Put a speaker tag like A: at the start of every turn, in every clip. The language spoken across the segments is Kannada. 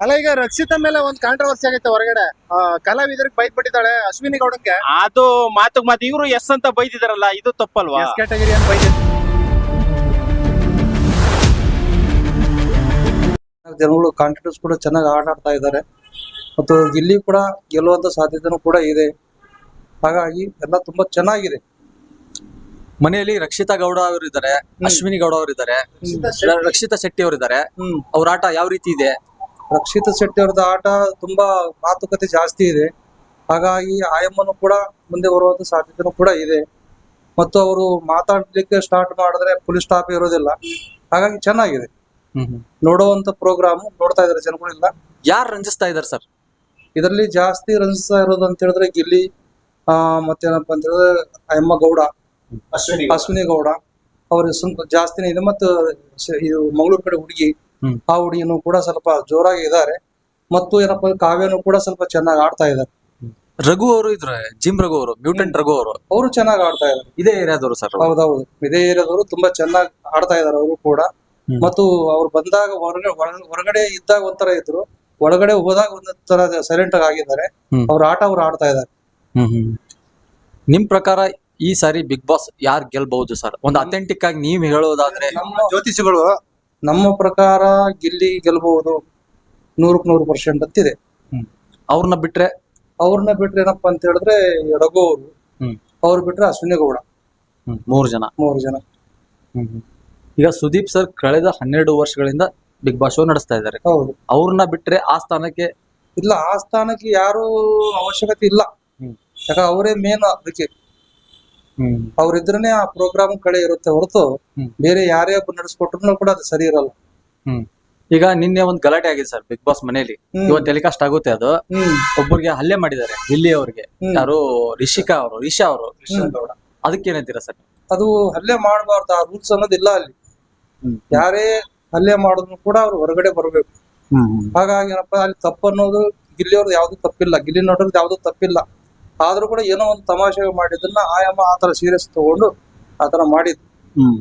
A: ಅಲ್ಲ ಈಗ ರಕ್ಷಿತ ಮೇಲೆ ಒಂದ್ ಕಾಂಟ್ರವರ್ಸಿ ಆಗೈತೆ ಹೊರಗಡೆ. ಕಲಾವಿದರಿಗೆ ಬೈದ್ ಬಿಟ್ಟಿದ್ದಾಳೆ ಅಶ್ವಿನಿ ಗೌಡಕ್ಕೆ
B: ಅದು ಮಾತು ಮಾತು ಇವರು ಎಸ್ ಅಂತ ಬೈದಿದಾರಲ್ಲ ಇದು ತಪ್ಪಲ್ವಾ?
A: ಎಸ್ ಕ್ಯಾಟಗರಿ ಅಂತ ಬೈದ
C: ಜನಗಳು ಕಾಂಟ್ರಿಬ್ಯೂಟ್ಸ್ ಕೂಡ ಚೆನ್ನಾಗಿ ಆಟ ಆಡ್ತಾ ಇದ್ದಾರೆ. ಮತ್ತು ಇಲ್ಲಿ ಕೂಡ ಗೆಲ್ಲುವಂತ ಸಾಧ್ಯತೆನೂ ಕೂಡ ಇದೆ. ಹಾಗಾಗಿ ಎಲ್ಲ ತುಂಬಾ ಚೆನ್ನಾಗಿದೆ.
D: ಮನೆಯಲ್ಲಿ ರಕ್ಷಿತಾ ಗೌಡ ಅವರಿದ್ದಾರೆ ಅಶ್ವಿನಿ ಗೌಡ ಅವರಿದ್ದಾರೆ ರಕ್ಷಿತಾ ಶೆಟ್ಟಿ ಅವರಿದ್ದಾರೆ.
C: ಹ್ಮ್.
D: ಅವ್ರ ಆಟ ಯಾವ ರೀತಿ ಇದೆ?
C: ರಕ್ಷಿತ ಶೆಟ್ಟಿ ಅವ್ರದ್ದು ಆಟ ತುಂಬಾ ಮಾತುಕತೆ ಜಾಸ್ತಿ ಇದೆ. ಹಾಗಾಗಿ ಆಯಮ್ಮನು ಕೂಡ ಮುಂದೆ ಬರುವಂತ ಸಾಧ್ಯತೆನೂ ಕೂಡ ಇದೆ. ಮತ್ತು ಅವರು ಮಾತಾಡ್ಲಿಕ್ಕೆ ಸ್ಟಾರ್ಟ್ ಮಾಡಿದ್ರೆ ಫುಲ್ ಸ್ಟಾಪ್ ಇರೋದಿಲ್ಲ. ಹಾಗಾಗಿ ಚೆನ್ನಾಗಿದೆ. ನೋಡುವಂತ ಪ್ರೋಗ್ರಾಮ್ ನೋಡ್ತಾ ಇದಾರೆ ಜನಗಳೆಲ್ಲ
D: ಯಾರು ರಂಜಿಸ್ತಾ ಇದಾರೆ ಸರ್?
C: ಇದರಲ್ಲಿ ಜಾಸ್ತಿ ರಂಜಿಸ್ತಾ ಇರೋದು ಅಂತ ಹೇಳಿದ್ರೆ ಗಿಲ್ಲಿ ಆ ಮತ್ತೇನಪ್ಪ ಅಂತ ಹೇಳಿದ್ರೆ ಅಯ್ಯಮ್ಮ ಗೌಡ
B: ಅಶ್ವಿನಿ
C: ಅಶ್ವಿನಿ ಗೌಡ. ಅವ್ರ ಜಾಸ್ತಿನೇ ಇದೆ. ಮತ್ತು ಇದು ಮಂಗಳೂರು ಕಡೆ ಹುಡುಗಿ. ಆ ಹುಡುಗಿನೂ ಕೂಡ ಸ್ವಲ್ಪ ಜೋರಾಗಿ ಇದ್ದಾರೆ. ಮತ್ತು ಏನಪ್ಪ ಅಂದ್ರೆ ಕಾವ್ಯನು ಕೂಡ ಸ್ವಲ್ಪ ಚೆನ್ನಾಗಿ ಆಡ್ತಾ ಇದ್ದಾರೆ.
D: ರಘು ಅವರು ಇದ್ರೆ ಜಿಮ್ ರಘು ಅವರು ಮ್ಯೂಟೆಂಟ್ ರಘು ಅವರು.
C: ಅವರು ಚೆನ್ನಾಗಿ ಆಡ್ತಾ ಇದ್ದಾರೆ.
D: ಇದೇ ಏರಿಯಾದವರು ಸರ್
C: ಹೌದೌದು. ಇದೇ ಏರಿಯಾದವರು ತುಂಬಾ ಚೆನ್ನಾಗಿ ಆಡ್ತಾ ಇದ್ದಾರೆ ಅವರು ಕೂಡ. ಮತ್ತು ಅವ್ರು ಬಂದಾಗ ಹೊರಗಡೆ ಹೊರಗಡೆ ಇದ್ದಾಗ ಒಂಥರ ಇದ್ರು. ಒಳಗಡೆ ಹೋದಾಗ ಒಂದ್ ತರ ಸೈಲೆಂಟ್ ಆಗಿ ಆಗಿದ್ದಾರೆ. ಅವ್ರ ಆಟ ಅವ್ರು ಆಡ್ತಾ ಇದ್ದಾರೆ.
D: ನಿಮ್ ಪ್ರಕಾರ ಈ ಸಾರಿ ಬಿಗ್ ಬಾಸ್ ಯಾರು ಗೆಲ್ಬಹುದು ಸರ್? ಒಂದು ಅಥೆಂಟಿಕ್ ಆಗಿ ನೀವ್ ಹೇಳೋದಾದ್ರೆ
C: ನಮ್ಮ
A: ಜ್ಯೋತಿಷಿಗಳು
C: ನಮ್ಮ ಪ್ರಕಾರ ಗಿಲ್ಲಿ ಗೆಲ್ಬಹುದು ನೂರಕ್ ನೂರು ಪರ್ಸೆಂಟ್ ಅಂತಿದೆ.
D: ಅವ್ರನ್ನ ಬಿಟ್ರೆ
C: ಅವ್ರನ್ನ ಬಿಟ್ರೆ ಏನಪ್ಪಾ ಅಂತ ಹೇಳಿದ್ರೆ ಎಡಗೋ ಅವರು. ಅವ್ರು ಬಿಟ್ರೆ ಅಶ್ವಿನಿ ಗೌಡ
D: ಮೂರು ಜನ.
C: ಮೂರು ಜನ.
D: ಈಗ ಸುದೀಪ್ ಸರ್ ಕಳೆದ ಹನ್ನೆರಡು ವರ್ಷಗಳಿಂದ ಬಿಗ್ ಬಾಸ್ ಶೋ ನಡೆಸ್ತಾ ಇದ್ದಾರೆ.
C: ಹೌದು.
D: ಅವ್ರನ್ನ ಬಿಟ್ರೆ ಆ ಸ್ಥಾನಕ್ಕೆ
C: ಇಲ್ಲ ಆ ಸ್ಥಾನಕ್ಕೆ ಯಾರು ಅವಶ್ಯಕತೆ ಇಲ್ಲ. ಯಾಕಂದ್ರೆ ಅವರೇ ಮೇನ್ ಅದಕ್ಕೆ ಅವ್ರಿದ್ರೇನೆ ಆ ಪ್ರೋಗ್ರಾಮ್ ಕಡೆ ಇರುತ್ತೆ ಹೊರತು ಬೇರೆ ಯಾರೇ ಒಬ್ಬ ನಡೆಸ್ಕೊಟ್ರು ಕೂಡ ಅದು ಸರಿ ಇರಲ್ಲ.
D: ಈಗ ನಿನ್ನೆ ಒಂದು ಗಲಾಟೆ ಆಗಿದೆ ಸರ್ ಬಿಗ್ ಬಾಸ್
C: ಮನೇಲಿ.
D: ಇವತ್ತು ಟೆಲಿಕಾಸ್ಟ್ ಆಗುತ್ತೆ ಅದು. ಒಬ್ಬರಿಗೆ ಹಲ್ಲೆ ಮಾಡಿದ್ದಾರೆ ಇಲ್ಲಿ ಅವ್ರಿಗೆ. ಯಾರು? ರಿಷಿಕಾ ಅವರು ರಿಷಾ ಅವರು. ಅದಕ್ಕೆ ಏನಂತೀರಾ ಸರ್?
C: ಅದು ಹಲ್ಲೆ ಮಾಡಬಾರ್ದು ಆ ರೂಲ್ಸ್ ಅನ್ನೋದಿಲ್ಲ ಅಲ್ಲಿ. ಯಾರೇ ಹಲ್ಲೆ ಮಾಡಿದ್ರು ಕೂಡ ಅವ್ರು ಹೊರಗಡೆ ಬರಬೇಕು. ಹಾಗಾಗಿ ಏನಪ್ಪ ಅಲ್ಲಿ ತಪ್ಪು ಅನ್ನೋದು ಗಿಲ್ಲಿಯವ್ರದ್ದು ಯಾವ್ದು ತಪ್ಪಿಲ್ಲ. ಗಿಲ್ಲಿ ನೋಡೋದು ಯಾವ್ದು ತಪ್ಪಿಲ್ಲ. ಆದ್ರೂ ಕೂಡ ಏನೋ ಒಂದು ತಮಾಷೆ ಮಾಡಿದ್ದನ್ನ ಆಯಮ್ಮ ಆತರ ಸೀರಿಯಸ್ ತಗೊಂಡು ಆತರ ಹ್ಮ್.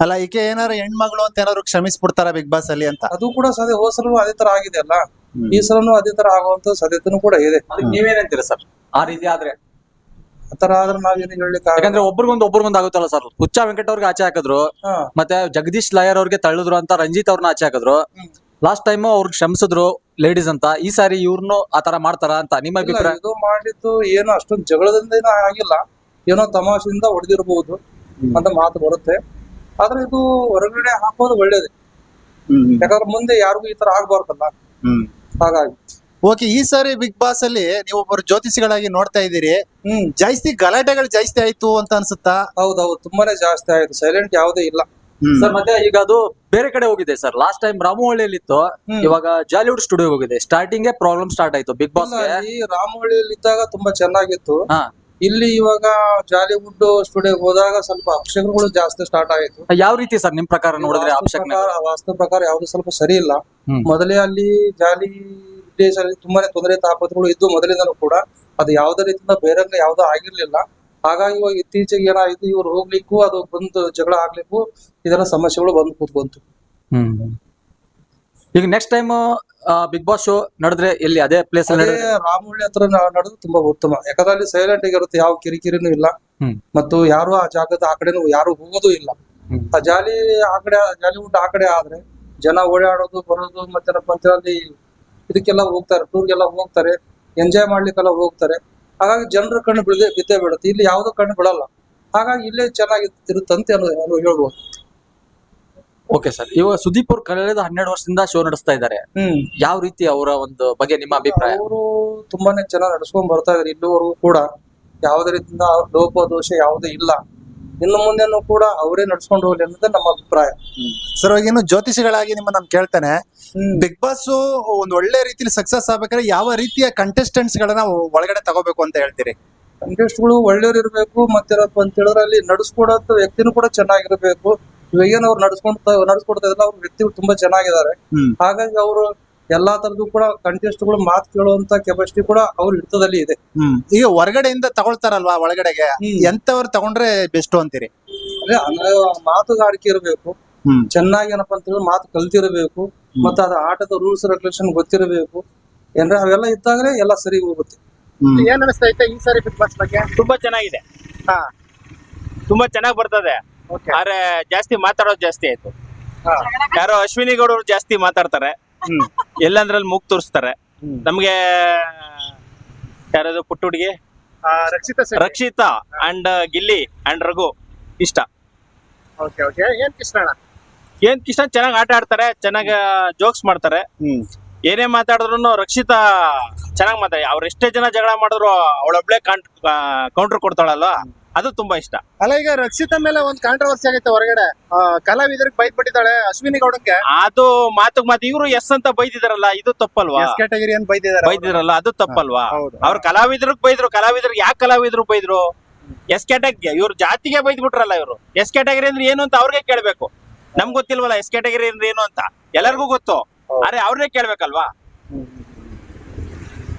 A: ಅಲ್ಲ ಈಕೆ ಏನಾರ ಹೆಣ್ಮಗಳು ಅಂತ ಏನಾದ್ರು ಕ್ಷಮಿಸ್ಬಿಡ್ತಾರ ಬಿಗ್ ಬಾಸ್ ಅಲ್ಲಿ ಅಂತ?
C: ಅದು ಕೂಡ ಸದ್ಯ ಹೋಸಲು ಅದೇ ತರ ಆಗಿದೆ ಅಲ್ಲ. ಈ ಸಲನು ಅದೇ ತರ ಆಗುವಂತ ಸಾಧ್ಯತೆನೂ ಕೂಡ ಇದೆ.
D: ಅದಕ್ಕೆ ನೀವೇನಂತೀರಾ ಸರ್? ಆ ರೀತಿ ಆದ್ರೆ?
C: ಆತರ ಆದ್ರೆ ನಾವೇನು ಹೇಳಲಿಕ್ಕೆ
D: ಯಾಕಂದ್ರೆ ಒಬ್ರಿಗೊಂದು ಒಬ್ರಿಗೊಂದು ಆಗುತ್ತಲ್ಲ ಸರ್? ಹುಚ್ಚ ವೆಂಕಟ ಅವ್ರಿಗೆ ಆಚೆ ಹಾಕಿದ್ರು ಮತ್ತೆ ಜಗದೀಶ್ ಲಾಯರ್ ಅವ್ರಿಗೆ ತಳ್ಳಿದ್ರು ಅಂತ ರಂಜಿತ್ ಅವ್ರನ್ನ ಆಚೆ ಹಾಕಿದ್ರು. ಲಾಸ್ಟ್ ಟೈಮ್ ಅವ್ರಿಗೆ ಕ್ಷಮಿಸಿದ್ರು ಲೇಡೀಸ್ ಅಂತ. ಈ ಸಾರಿ ಇವ್ರನ್ನು ಆತರ ಮಾಡ್ತಾರ ಅಂತ ನಿಮ್ಮ
C: ಇಲ್ಲ,
D: ಅಭಿಪ್ರಾಯ?
C: ಇದು ಮಾಡಿದ್ದು ಏನು ಅಷ್ಟೊಂದು ಜಗಳದಿಂದ ಏನೂ ಆಗಿಲ್ಲ. ಏನೋ ತಮಾಷೆಯಿಂದ ಹೊಡೆದಿರಬಹುದು ಅಂತ ಮಾತು ಬರುತ್ತೆ. ಆದ್ರೆ ಇದು ಹೊರಗಡೆ ಹಾಕೋದು ಒಳ್ಳೇದೇ. ಯಾಕಂದ್ರೆ ಮುಂದೆ ಯಾರಿಗೂ ಈ ತರ ಆಗ್ಬಾರ್ದಲ್ಲ. ಹಾಗಾಗಿ.
A: ಓಕೆ ಈ ಸಾರಿ ಬಿಗ್ ಬಾಸ್ ಅಲ್ಲಿ ನೀವು ಒಬ್ಬರು ಜ್ಯೋತಿಷಿಗಳಾಗಿ ನೋಡ್ತಾ ಇದ್ದೀರಿ.
C: ಹ್ಮ್.
A: ಜಾಸ್ತಿ ಗಲಾಟೆಗಳು ಜಾಸ್ತಿ ಆಯ್ತು ಅಂತ ಅನ್ಸುತ್ತಾ?
C: ಹೌದೌದು ತುಂಬಾನೇ ಜಾಸ್ತಿ ಆಯ್ತು. ಸೈಲೆಂಟ್ ಯಾವುದೇ ಇಲ್ಲ.
D: ಸರ್ ಮತ್ತೆ ಈಗ ಅದು ಬೇರೆ ಕಡೆ ಹೋಗಿದೆ ಸರ್. ಲಾಸ್ಟ್ ಟೈಮ್ ರಾಮಹಳ್ಳಿಯಲ್ಲಿ ಇತ್ತು. ಇವಾಗ ಜಾಲಿವುಡ್ ಸ್ಟುಡಿಯೋ ಹೋಗಿದೆ. ಸ್ಟಾರ್ಟಿಂಗ್ ಪ್ರಾಬ್ಲಮ್ ಸ್ಟಾರ್ಟ್ ಆಯ್ತು ಬಿಗ್ ಬಾಸ್
C: ಈ ಇದ್ದಾಗ ತುಂಬಾ ಚೆನ್ನಾಗಿತ್ತು. ಇಲ್ಲಿ ಇವಾಗ ಜಾಲಿವುಡ್ ಸ್ಟುಡಿಯೋ ಹೋದಾಗ ಸ್ವಲ್ಪ ಅಕ್ಷರಗಳು ಜಾಸ್ತಿ ಸ್ಟಾರ್ಟ್ ಆಯ್ತು.
D: ಯಾವ ರೀತಿ ಸರ್ ನಿಮ್ ಪ್ರಕಾರ ನೋಡಿದ್ರೆ
C: ವಾಸ್ತು
D: ಅಭಿಷೇಕ್
C: ಪ್ರಕಾರ ಯಾವ್ದು ಸ್ವಲ್ಪ ಸರಿ ಇಲ್ಲ. ಮೊದಲೇ ಅಲ್ಲಿ ಜಾಲಿ ವಿದೇಶದಲ್ಲಿ ತುಂಬಾನೇ ತೊಂದರೆ ತಾಪತ್ರಗಳು ಇದ್ದು ಮೊದಲಿಂದನೂ ಕೂಡ ಅದು ಯಾವ್ದೇ ರೀತಿಯಿಂದ ಬೇರೆ ಯಾವ್ದು ಆಗಿರ್ಲಿಲ್ಲ. ಹಾಗಾಗಿ ಇವಾಗ ಇತ್ತೀಚೆಗೆ ಏನಾಯ್ತು ಇವ್ರು ಹೋಗ್ಲಿಕ್ಕೂ ಅದು ಬಂದು ಜಗಳ ಆಗ್ಲಿಕ್ಕೂ ಇದೆಲ್ಲ ಸಮಸ್ಯೆಗಳು ಬಂದು ಕೂತ್ಕೊಂತು.
D: ಈಗ next time big boss show ನಡೆದ್ರೆ ಎಲ್ಲಿ? ಅದೇ ಪ್ಲೇಸ್
C: ಅದೇ ರಾಮಹಳ್ಳಿ ಹತ್ರ ನ- ನಡೆದು ತುಂಬಾ ಉತ್ತಮ. ಯಾಕಂದ್ರೆ ಅಲ್ಲಿ ಸೈಲೆಂಟ್ ಆಗಿರುತ್ತೆ ಯಾವ ಕಿರಿಕಿರಿನೂ ಇಲ್ಲ. ಮತ್ತು ಯಾರು ಆ ಜಾಗದ ಆ ಕಡೆನೂ ಯಾರು ಹೋಗೋದು ಇಲ್ಲ. ಆ ಜಾಲಿ ಆ ಕಡೆ ಊಟ ಆ ಕಡೆ ಆದ್ರೆ ಜನ ಓಡಾಡೋದು ಬರೋದು ಮತ್ತೆ ಅಂತ ಅಲ್ಲಿ ಇದಕ್ಕೆಲ್ಲ ಹೋಗ್ತಾರೆ ಟೂರ್ಗೆಲ್ಲ ಹೋಗ್ತಾರೆ ಎಂಜಾಯ್ ಮಾಡ್ಲಿಕ್ಕೆಲ್ಲ ಹೋಗ್ತಾರೆ. ಹಾಗಾಗಿ ಜನರ ಕಣ್ಣು ಬಿಡದೆ ಬಿದ್ದೇ ಬಿಡುತ್ತೆ. ಇಲ್ಲಿ ಯಾವುದೋ ಕಣ್ಣು ಬಿಡಲ್ಲ. ಹಾಗಾಗಿ ಇಲ್ಲೇ ಚೆನ್ನಾಗಿ ಇರುತ್ತಂತೆ ಅನ್ನೋ ಅನ್ನೋ ಹೇಳ್ಬೋದು.
D: ಓಕೆ ಸರ್ ಇವಾಗ ಸುದೀಪ್ ಅವ್ರು ಕಳೆದ ಹನ್ನೆರಡು ವರ್ಷದಿಂದ ಶೋ ನಡೆಸ್ತಾ ಇದ್ದಾರೆ.
C: ಹ್ಮ್.
D: ಯಾವ ರೀತಿ ಅವರ ಒಂದು ಬಗ್ಗೆ ನಿಮ್ಮ ಅಭಿಪ್ರಾಯ?
C: ಅವರು ತುಂಬಾನೇ ಚೆನ್ನಾಗಿ ನಡ್ಸ್ಕೊಂಡ್ ಬರ್ತಾ ಇದಾರೆ ಇಲ್ಲಿವರೆಗೂ ಕೂಡ ಯಾವುದೇ ರೀತಿಯಿಂದ ಲೋಪದೋಷ ಯಾವುದೇ ಇಲ್ಲ. ಇನ್ನು ಮುಂದೆನೂ ಕೂಡ ಅವರೇ ನಡ್ಸ್ಕೊಂಡು ಹೋಗ್ಲಿ ಅನ್ನೋದೇ ನಮ್ಮ ಅಭಿಪ್ರಾಯ.
A: ಸರ್ ಇನ್ನು ಜ್ಯೋತಿಷಿಗಳಾಗಿ ನಿಮ್ಮ ನಾನು ಕೇಳ್ತೇನೆ. ಬಿಗ್ ಬಾಸ್ ಒಂದ್ ಒಳ್ಳೆ ರೀತಿಲಿ ಸಕ್ಸಸ್ ಆಗ್ಬೇಕಾದ್ರೆ ಯಾವ ರೀತಿಯ ಕಂಟೆಸ್ಟೆಂಟ್ಸ್ ಗಳನ್ನ ಒಳಗಡೆ ತಗೋಬೇಕು ಅಂತ ಹೇಳ್ತೀರಿ?
C: ಕಂಟೆಸ್ಟ್ಗಳು ಒಳ್ಳೆಯವ್ರು ಇರಬೇಕು ಮತ್ತೇನಪ್ಪ ಅಂತ ಹೇಳಿದ್ರೆ ಅಲ್ಲಿ ನಡ್ಸ್ಕೊಡೋ ವ್ಯಕ್ತಿನೂ ಕೂಡ ಚೆನ್ನಾಗಿರ್ಬೇಕು. ಇವಾಗ ಏನು ಅವ್ರು ನಡ್ಸ್ಕೊಂಡ್ ನಡ್ಸ್ಕೊಡ್ತಾ ಇದ್ರೆ ಅವ್ರ ವ್ಯಕ್ತಿಗಳು ತುಂಬಾ ಚೆನ್ನಾಗಿದ್ದಾರೆ. ಹಾಗಾಗಿ ಅವರು ಎಲ್ಲಾ ತರದ್ದು ಕೂಡ ಕಂಟೆಸ್ಟ್ಗಳು ಮಾತು ಕೇಳುವಂತ ಕೆಪಾಸಿಟಿ ಕೂಡ ಅವ್ರ ಹಿಡಿತದಲ್ಲಿ ಇದೆ.
A: ಈಗ ಹೊರಗಡೆಯಿಂದ ತಗೊಳ್ತಾರಲ್ವಾ ಒಳಗಡೆಗೆ? ಎಂತವ್ರು ತಗೊಂಡ್ರೆ ಬೆಸ್ಟ್ ಅಂತೀರಿ?
C: ಅಂದ್ರೆ ಅಂದ್ರೆ ಮಾತುಗಾರಿಕೆ ಇರಬೇಕು.
A: ಹ್ಮ್.
C: ಚೆನ್ನಾಗಿ ಏನಪ್ಪಾ ಅಂತ ಹೇಳಿ ಮಾತು ಕಲ್ತಿರಬೇಕು. ಮತ್ತೆ ಅದ ಆಟದ ರೂಲ್ಸ್ ರೆಗ್ಯುಲೇಷನ್ ಗೊತ್ತಿರಬೇಕು. ಏನ್ರೆ ಅವೆಲ್ಲ ಇದ್ದಾಗಲೇ ಎಲ್ಲ ಸರಿ ಹೋಗುತ್ತೆ.
A: ಹ್ಮ್.
E: ಏನ್ ಅನಿಸ್ತಾ ಐತೆ ಈ ಸಾರಿ ಬಿಗ್ ಬಾಸ್ ಬಗ್ಗೆ?
B: ತುಂಬಾ ಚೆನ್ನಾಗಿದೆ.
E: ಹಾ.
B: ತುಂಬಾ ಚೆನ್ನಾಗಿ ಬರ್ತದೆ.
E: ಓಕೆ.
B: ಆದ್ರೆ ಜಾಸ್ತಿ ಮಾತಾಡೋದು ಜಾಸ್ತಿ ಆಯ್ತು.
E: ಹಾ.
B: ಯಾರೋ ಅಶ್ವಿನಿ ಗೌಡರು ಜಾಸ್ತಿ ಮಾತಾಡ್ತಾರೆ. ಎಲ್ಲಂದ್ರಲ್ಲಿ ಮೂಗ್ ತೋರಿಸ್ತಾರೆ. ನಮ್ಗೆ ಯಾರದು ಪುಟ್ಟ ಹುಡುಗಿ?
E: ರಕ್ಷಿತಾ
B: ರಕ್ಷಿತಾ ಅಂಡ್ ಗಿಲ್ಲಿ ಅಂಡ್ ರಘು ಇಷ್ಟ.
E: Okay okay. ಏನ್ ಕೃಷ್ಣ ಚೆನ್ನಾಗ್
B: ಏನ್ ಚೆನ್ನಾಗಿ ಆಟ ಆಡ್ತಾರೆ ಚೆನ್ನಾಗಿ ಜೋಕ್ಸ್ ಮಾಡ್ತಾರೆ.
E: ಹ್ಮ್.
B: ಏನೇ ಮಾತಾಡಿದ್ರು ರಕ್ಷಿತಾ ಚೆನ್ನಾಗಿ ಮಾತಾಡಿ. ಅವ್ರ ಎಷ್ಟೇ ಜನ ಜಗಳ ಮಾಡಿದ್ರು ಅವಳೊಬ್ಳೆ ಕೌಂಟರ್ ಕೊಡ್ತಾಳಲ್ವಾ? ಅದು ತುಂಬಾ ಇಷ್ಟ.
E: ಅಲ್ಲ ಈಗ ರಕ್ಷಿತ ಮೇಲೆ ಒಂದ್ ಕಾಂಟ್ರವರ್ಸಿ ಆಗೈತೆ ಹೊರಗಡೆ. ಕಲಾವಿದರಿಗೆ ಬೈದ್ ಬಿಟ್ಟಿದ್ದಾಳೆ ಅಶ್ವಿನಿ ಗೌಡಕ್ಕೆ
B: ಅದು ಮಾತು ಮಾತು ಇವರು ಎಸ್ ಅಂತ ಬೈದಿದಾರಲ್ಲ ಇದು ತಪ್ಪಲ್ವಾ?
E: ಎಸ್ ಕ್ಯಾಟಗರಿ ಅಂತ ಬೈದಿದ್ದಾರೆ
B: ಬೈದಿರಲ್ಲ ಅದು ತಪ್ಪಲ್ವಾ? ಅವ್ರು ಕಲಾವಿದ್ರಿಗೆ ಬೈದ್ರು ಕಲಾವಿದ್ರಿಗೆ ಯಾಕೆ ಕಲಾವಿದ್ರು ಬೈದ್ರು? ಎಸ್ ಕ್ಯಾಟಗರಿ ಇವ್ರ ಜಾತಿಗೆ ಬೈದ್ ಬಿಟ್ರಲ್ಲ ಇವರು. ಎಸ್ ಕ್ಯಾಟಗರಿ ಅಂದ್ರೆ ಏನು ಅಂತ ಅವ್ರಿಗೆ ಕೇಳ್ಬೇಕು. ನಮ್ಗ್ ಗೊತ್ತಿಲ್ವಲ್ಲ ಎಸ್ ಕ್ಯಾಟಗರಿ ಅಂದ್ರೆ ಏನು ಅಂತ. ಎಲ್ಲರಿಗೂ ಗೊತ್ತು. ಅರೆ ಅವ್ರನ್ನೇ ಕೇಳ್ಬೇಕಲ್ವಾ?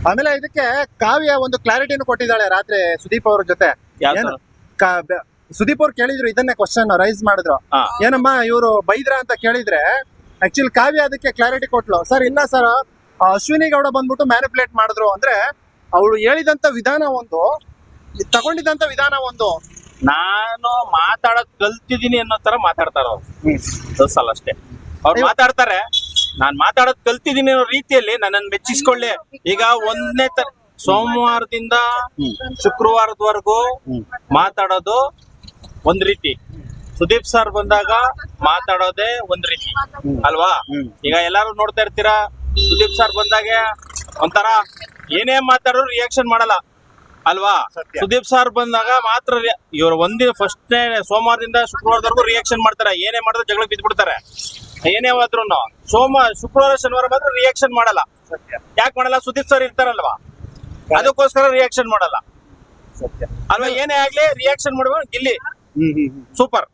E: ಆಮೇಲೆ ಇದಕ್ಕೆ ಕಾವ್ಯ ಒಂದು ಕ್ಲಾರಿಟಿನ ಕೊಟ್ಟಿದ್ದಾಳೆ ರಾತ್ರಿ ಸುದೀಪ್ ಅವ್ರ ಜೊತೆ. ಸುದೀಪ್ ಅವ್ರು ಕೇಳಿದ್ರು ಇದನ್ನೇ ಕ್ವಶನ್ ರೈಸ್ ಮಾಡಿದ್ರು. ಏನಮ್ಮ ಇವರು ಬೈದ್ರ ಅಂತ ಕೇಳಿದ್ರೆ ಆಕ್ಚುಲಿ ಕಾವ್ಯ ಅದಕ್ಕೆ ಕ್ಲಾರಿಟಿ ಕೊಟ್ಲು. ಸರ್ ಇಲ್ಲ ಸರ್ ಅಶ್ವಿನಿ ಗೌಡ ಬಂದ್ಬಿಟ್ಟು ಮ್ಯಾನಿಪುಲೇಟ್ ಮಾಡಿದ್ರು ಅಂದ್ರೆ ಅವಳು ಹೇಳಿದಂತ ವಿಧಾನ ಒಂದು ತಗೊಂಡಿದಂತ ತಗೊಂಡಿದ್ದಂತ ವಿಧಾನ ಒಂದು.
B: ನಾನು ಮಾತಾಡೋದ್ ಕಲ್ತಿದ್ದೀನಿ ಅನ್ನೋ ತರ ಮಾತಾಡ್ತಾರ ಅವ್ರು. ಸಲ ಅಷ್ಟೇ. ಅವ್ರು ಮಾತಾಡ್ತಾರೆ. ನಾನ್ ಮಾತಾಡೋದ್ ಕಲ್ತಿದೀನಿ ಅನ್ನೋ ರೀತಿಯಲ್ಲಿ ನನ್ನನ್ನು ಮೆಚ್ಚಿಸ್ಕೊಳ್ಳಿ. ಈಗ ಒಂದನೇ ತರ ಸೋಮವಾರದಿಂದ ಶುಕ್ರವಾರದವರೆಗೂ ಮಾತಾಡೋದು ಒಂದ್ ರೀತಿ. ಸುದೀಪ್ ಸರ್ ಬಂದಾಗ ಮಾತಾಡೋದೇ ಒಂದ್ ರೀತಿ. ಅಲ್ವಾ? ಈಗ ಎಲ್ಲಾರು ನೋಡ್ತಾ ಇರ್ತೀರಾ? ಸುದೀಪ್ ಸರ್ ಬಂದಾಗ ಒಂಥರ ಏನೇ ಮಾತಾಡೋರು ರಿಯಾಕ್ಷನ್ ಮಾಡಲ್ಲ. ಅಲ್ವಾ? ಸುದೀಪ್ ಸರ್ ಬಂದಾಗ ಮಾತ್ರ ಇವ್ರು ಒಂದಿನ ಫಸ್ಟ್ನೇ ಸೋಮವಾರದಿಂದ ಶುಕ್ರವಾರದವರೆಗೂ ರಿಯಾಕ್ಷನ್ ಮಾಡ್ತಾರೆ. ಏನೇ ಮಾಡಿದ್ರು ಜಗಳ ಬಿದ್ದ್ಬಿಡ್ತಾರೆ ಏನೇ ಆದ್ರೂ ಸೋಮ ಶುಕ್ರವಾರ ಶನಿವಾರ ಮಾತ್ರ ರಿಯಾಕ್ಷನ್ ಮಾಡಲ್ಲ. ಯಾಕೆ ಮಾಡಲ್ಲ? ಸುದೀಪ್ ಸರ್ ಇರ್ತಾರಲ್ವಾ? ಅದಕ್ಕೋಸ್ಕರ ರಿಯಾಕ್ಷನ್ ಮಾಡಲ್ಲ. ಅಲ್ವಾ ಏನೇ ಆಗ್ಲಿ ರಿಯಾಕ್ಷನ್ ಮಾಡ್ಬೇಕು ಗಿಲ್ಲಿ. ಸೂಪರ್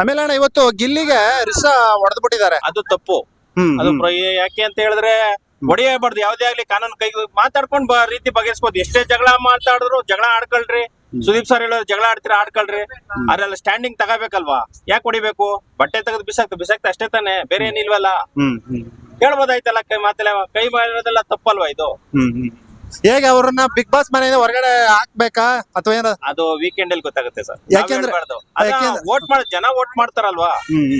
E: ಆಮೇಲೆ ಅಣ್ಣ ಇವತ್ತು ಗಿಲ್ಲಿಗೆ ರಿಸಾ ಹೊಡೆದ್ ಬಿಟ್ಟಿದ್ದಾರೆ
B: ಅದು ತಪ್ಪು. ಅದು ಯಾಕೆ ಅಂತ ಹೇಳಿದ್ರೆ ಹೊಡೆಯಬಾರ್ದು ಯಾವ್ದೇ ಆಗ್ಲಿ ಕಾನೂನು ಕೈ ಮಾತಾಡ್ಕೊಂಡ್ ರೀತಿ ಬಗೆಹರಿಸ್ಬೋದು. ಎಷ್ಟೇ ಜಗಳ ಮಾತಾಡಿದ್ರು ಜಗಳ ಆಡ್ಕೊಳ್ರಿ. ಸುದೀಪ್ ಸರ್ ಹೇಳೋದು ಜಗಳ ಆಡ್ತೀರಾ ಆಡ್ಕೊಳ್ರಿ. ಅದ್ರಲ್ಲಿ ಸ್ಟ್ಯಾಂಡಿಂಗ್ ತಗೋಬೇಕಲ್ವಾ? ಯಾಕೆ ಹೊಡಿಬೇಕು? ಬಟ್ಟೆ ತೆಗೆದು ಬಿಸಾಕ್ತ ಬಿಸಾಕ್ತ ಅಷ್ಟೇ ತಾನೆ. ಬೇರೆ ಏನಿಲ್ವಲ್ಲ? ಹೇಳ್ಬೋದಾಯ್ತಲ್ಲ ಕೈ ಮಾತೆಲ್ಲ ಕೈ ಮಾಡಿರೋದೆಲ್ಲ ತಪ್ಪಲ್ವಾ ಇದು?
E: ಹೇಗೆ ಅವ್ರನ್ನ ಬಿಗ್ ಬಾಸ್ ಮನೆಯಿಂದ ಹೊರಗಡೆ ಹಾಕ್ಬೇಕಾ? ಅಥವಾ ಏನ?
B: ಅದು ವೀಕೆಂಡ್ ಅಲ್ಲಿ ಗೊತ್ತಾಗುತ್ತೆ ಸರ್.
E: ಯಾಕೆಂದ್ರೆ- ಯಾಕೆಂದ್ರೆ-
B: ವೋಟ್ ಮಾಡ ಜನ ವೋಟ್ ಮಾಡ್ತಾರಲ್ವಾ?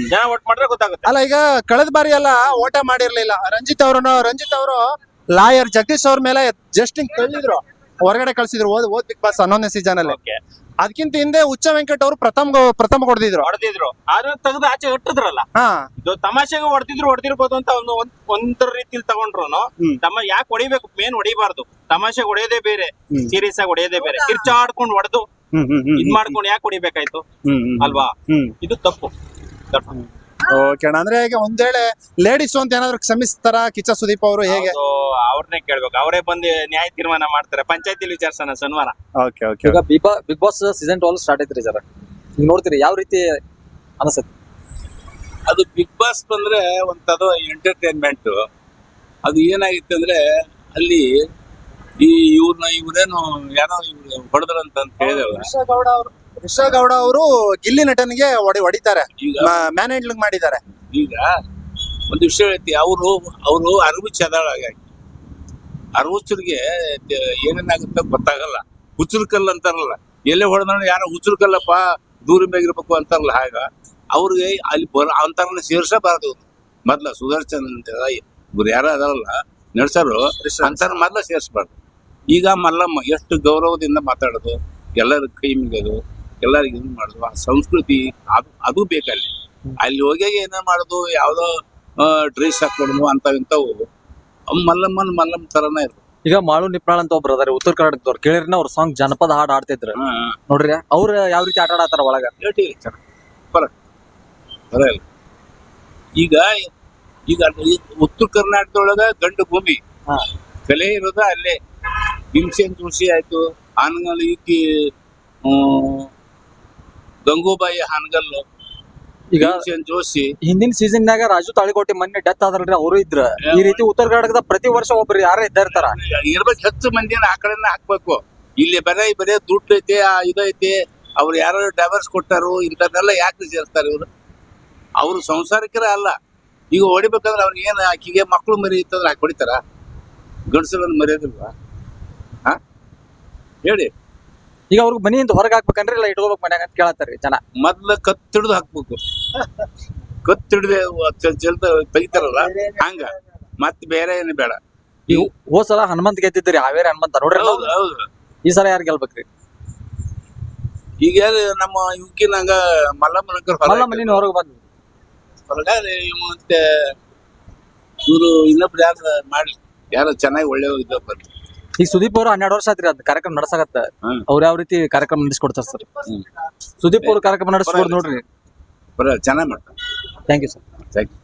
B: ಜನ ವೋಟ್ ಮಾಡಿದ್ರೆ ಗೊತ್ತಾಗುತ್ತೆ.
E: ಅಲ್ಲ ಈಗ ಕಳೆದ ಬಾರಿ ಎಲ್ಲ ಓಟ ಮಾಡಿರ್ಲಿಲ್ಲ. ರಂಜಿತ್ ಅವ್ರನ್ನ ರಂಜಿತ್ ಅವರು ಲಾಯರ್ ಜಗದೀಶ್ ಅವ್ರ ಮೇಲೆ ಜಸ್ಟ್ ಹಿಂಗ್ ತಳ್ಳಿದ್ರು. ಹೊರಗಡೆ ಕಳ್ಸಿದ್ರು ಓದ್ ಓದ್ ಬಿಗ್ ಬಾಸ್ ಹನ್ನೊಂದನೇ ಸೀಸನ್ ಅಲ್ಲಿ.
B: ಓಕೆ
E: ಅದಕ್ಕಿಂತ ಹಿಂದೆ ಉಚ್ಚ ವೆಂಕಟ್ ಅವರು ಪ್ರಥಮ ಗೊ- ಪ್ರಥಮ ಹೊಡೆದಿದ್ರು.
B: ಹೊಡೆದಿದ್ರು. ಆದ್ರೆ ತೆಗೆದು ಆಚೆ ಇಟ್ಟಿದ್ರಲ್ಲ.
E: ಹಾ.
B: ಇದು ತಮಾಷೆಗೆ ಹೊಡೆದಿದ್ರು ಹೊಡೆದಿರ್ಬೋದು ಅಂತ ಒಂದು ಒಂದ್- ಒಂದರ ರೀತಿಲಿ ತಗೊಂಡ್ರು ತಮ್ಮ ಯಾಕೆ ಹೊಡಿಬೇಕು? ಮೇನ್ ಹೊಡಿಬಾರ್ದು. ತಮಾಷೆಗೆ ಹೊಡೆಯೋದೇ ಬೇರೆ ಸೀರಿಯಸ್ ಆಗಿ ಹೊಡೆಯೋದೇ ಬೇರೆ. ಕಿರ್ಚಾಡ್ಕೊಂಡು ಹೊಡೆದು ಇದ್ ಮಾಡ್ಕೊಂಡು ಯಾಕೆ ಹೊಡಿಬೇಕಾಯ್ತು? ಅಲ್ವಾ? ಇದು ತಪ್ಪು. ತಪ್ಪು.
E: ಓಕೆ ಅಣ್ಣ. ಅಂದ್ರೆ ಹೇಗೆ ಒಂದ್ ವೇಳೆ ಲೇಡೀಸ್ ಅಂತ ಏನಾದ್ರು ಕ್ಷಮಿಸ್ತಾರ? ಕಿಚ್ಚ ಸುದೀಪ್ ಅವರು ಹೇಗೆ?
B: ಅವ್ರನ್ನೇ ಕೇಳ್ಬೇಕು. ಅವರೇ ಬಂದು ನ್ಯಾಯ ತೀರ್ಮಾನ ಮಾಡ್ತಾರೆ. ಪಂಚಾಯತಿಲಿ ವಿಚಾರಿಸೋಣ ಶನಿವಾರ.
E: ಓಕೆ ಓಕೆ
D: ಈಗ big big boss season twelve start ಐತ್ರಿ ಸರ್ ನೀವು ನೋಡ್ತೀರಿ ಯಾವ ರೀತಿ ಅನಿಸುತ್ತೆ?
F: ಅದು ಬಿಗ್ ಬಾಸ್ ಬಂದ್ರೆ ಒಂಥದ್ದು ಎಂಟರ್ಟೈನ್ಮೆಂಟ್ ಅದು ಏನಾಗಿತ್ತು ಅಂದ್ರೆ ಅಲ್ಲಿ ಈ ಇವ್ರನ್ನ ಇವ್ರೇನು ಯಾರೋ ಇವ್ರು ಹೊಡೆದ್ರಂತ ಅಂತ ಹೇಳಿದಲ್ಲ
E: ರಿಷಾ ಗೌಡ ಅವರು ಗಿಲ್ಲಿ ನಟನ್ಗೆ ಹೊಡಿ ಹೊಡಿತಾರೆ.
F: ಈಗ?
E: ಮ್ಯಾನ್ ಹ್ಯಾಂಡ್ಲಿಂಗ್ ಮಾಡಿದ್ದಾರೆ.
F: ಈಗ? ಒಂದು ವಿಷಯ ಐತಿ ಅವರು ಅವರು ಅರಿವು ಚದಾಳಾಗಿ ಅರವಚ್ಚರಿಗೆ ಏನೇನಾಗುತ್ತೆ ಗೊತ್ತಾಗಲ್ಲ. ಹುಚ್ಚರು ಕಲ್ಲು ಅಂತಾರಲ್ಲ. ಎಲ್ಲೇ ಹೊಡೆದ ಯಾರೋ ಹುಚ್ಚರು ಕಲ್ಲಪ್ಪ ದೂರ ಮೇಗಿರ್ಬೇಕು ಅಂತಾರಲ್ಲ ಹಾಗ. ಅವ್ರಿಗೆ ಅಲ್ಲಿ ಬರ ಅಂತಾರನ್ನ ಸೇರಿಸಬಾರದು ಮೊದ್ಲ ಸುದರ್ಶನ್ ಅಂತ ಇವ್ರು ಯಾರು ಅದಾರಲ್ಲ ನಡ್ಸರು ಅಂತಾರ ಮೊದ್ಲ ಸೇರ್ಸ್ಬಾರ್ದು. ಈಗ ಮಲ್ಲಮ್ಮ ಎಷ್ಟು ಗೌರವದಿಂದ ಮಾತಾಡೋದು ಎಲ್ಲರ ಕೈ ಮುಗಿಯೋದು ಎಲ್ಲರಿಗೂ ಇದು ಮಾಡುದು. ಆ ಸಂಸ್ಕೃತಿ ಅದು ಅದು ಬೇಕಲ್ಲಿ. ಅಲ್ಲಿ ಹೋಗಿ ಏನ ಮಾಡೋದು ಯಾವ್ದೋ ಡ್ರೆಸ್ ಹಾಕೊಂಡು ಅಂತವ್ ಇಂಥವು. ಮಲ್ಲಮ್ಮನ್ ಮಲ್ಲಮ್ಮ ತರನ ಇರ್ತದೆ
D: ಈಗ ಮಾಳು ನಿಪ್ರಾಳ್ ಅಂತ ಒಬ್ರು ಅದಾರೆ ಉತ್ತರ ಕರ್ನಾಟಕದವ್ರು. ಕೇಳಿರ್ನ ಅವ್ರ ಸಾಂಗ್ ಜನಪದ ಹಾಡು ಆಡ್ತಿದ್ರು
F: ಹಾ
D: ನೋಡ್ರಿ ಅವ್ರ ಯಾವ ರೀತಿ ಆಟ ಆಡತ್ತಾರ ಒಳಗ?
F: ಬರ. ಬರ ಇಲ್ಲ. ಈಗ ಈಗ ಉತ್ತರ ಕರ್ನಾಟಕದೊಳಗ ಗಂಡು ಭೂಮಿ. ಕಲೆ ಇರೋದ ಅಲ್ಲೇ. ಭೀಮಸೇನ್ ಜೋಶಿ ಆಯ್ತು. ಹಾನಗಲ್ ಈಕಿ ಗಂಗೂಬಾಯಿ ಹಾನಗಲ್
D: ಈಗ
F: ಭೀಮಸೇನ್ ಜೋಶಿ.
D: ಹಿಂದಿನ ಸೀಸನ್ ನಾಗ ರಾಜು ತಾಳಿಕೋಟೆ ಮೊನ್ನೆ ಡೆತ್ ಆದ್ರಲ್ರಿ ಅವರು ಇದ್ರ. ಈ ರೀತಿ ಉತ್ತರ ಕರ್ನಾಟಕದ ಪ್ರತಿ ವರ್ಷ ಒಬ್ರು ಯಾರೇ ಇದ್ದ ಇರ್ತಾರ
F: ಇರ್ಬೇಕು ಹೆಚ್ಚು ಮಂದಿನ ಆ ಕಡೆನ ಹಾಕ್ಬೇಕು. ಇಲ್ಲಿ ಬರೇ ಬರೇ ದುಡ್ಡು ಐತೆ ಆ ಇದೈತೆ ಅವ್ರು ಯಾರು ಡೈವರ್ಸ್ ಕೊಟ್ಟಾರು ಇಂಥದ್ದೆಲ್ಲ ಯಾಕೆ ಸೇರ್ತಾರೆ ಇವರು? ಅವರು ಸಂಸಾರಿಕರ ಅಲ್ಲ. ಈಗ ಹೊಡಿಬೇಕಂದ್ರೆ ಅವ್ರಿಗೆ ಏನು ಆಕಿಗೆ ಮಕ್ಕಳು ಮರಿ ಇತ್ತಂದ್ರೆ ಹಾಕಿ ಹೊಡಿತಾರ? ಗಂಡಸರನ್ನು ಮರ್ಯಾದಿಲ್ವಾ? ಹಾ ಹೇಳಿ.
D: ಈಗ ಅವ್ರಿಗೆ ಮನೆಯಿಂದ ಹೊರಗೆ ಹಾಕ್ಬೇಕಂದ್ರೆ ಇಲ್ಲ ಇಟ್ಕೋಬೇಕು ಮನ್ಯಾಗ ಅಂತ ಕೇಳತ್ತಾರ ಜನ.
F: ಮೊದ್ಲ ಕತ್ತಿಡ್ದು ಹಾಕ್ಬೇಕು. ಕತ್ತಿಡ್ದೆ ಜಲ್ದ ತೆಗಿತಾರಲ್ಲ ಹಂಗ. ಮತ್ ಬೇರೆ ಏನು ಬೇಡ.
D: ಈಗ ಹೋದ್ ಸಲ ಹನುಮಂತ್ ಗೆದ್ದಿದ್ರಿ ಹಾವೇರಿ ಹನುಮಂತ ನೋಡ್ರಿ
F: ಹೌದು ಹೌದು.
D: ಈ ಸಲ ಯಾರು ಗೆಲ್ಬೇಕ್ರಿ?
F: ಈಗ ನಮ್ಮ ಇವಕಿನಂಗ ಮಲ್ಲಮ್ಮನಕರ್
D: ಮಲ್ಲ ಮನಿನ ಹೊರಗೆ ಬಂದ್ವಿ.
F: ಹೊರಗಾರೆ ಮತ್ತೆ ಇವರು ಇನ್ನೊಬ್ರು ಯಾರು ಮಾಡ್ಲಿ? ಯಾರು ಚೆನ್ನಾಗಿ ಒಳ್ಳೆ ಇದ್ದ ಬರ್ಲಿ.
D: ಈಗ ಸುದೀಪ್ ಅವರು ಹನ್ನೆರಡು ವರ್ಷ ಆದ್ರೆ ಅದ್ ಕಾರ್ಯಕ್ರಮ ನಡ್ಸಕತ್ತ. ಅವ್ರ ಯಾವ ರೀತಿ ಕಾರ್ಯಕ್ರಮ ನಡೆಸ್ಕೊಡ್ತಾರ ಸರ್? ಸುದೀಪ್ ಅವ್ರ ಕಾರ್ಯಕ್ರಮ ನಡೆಸ್ಕೊಡ್ ನೋಡ್ರಿ.
F: ಬರ ಚೆನ್ನಾಗಿ ಮಾಡ್ತಾರೆ.
D: Thank you sir
F: thank you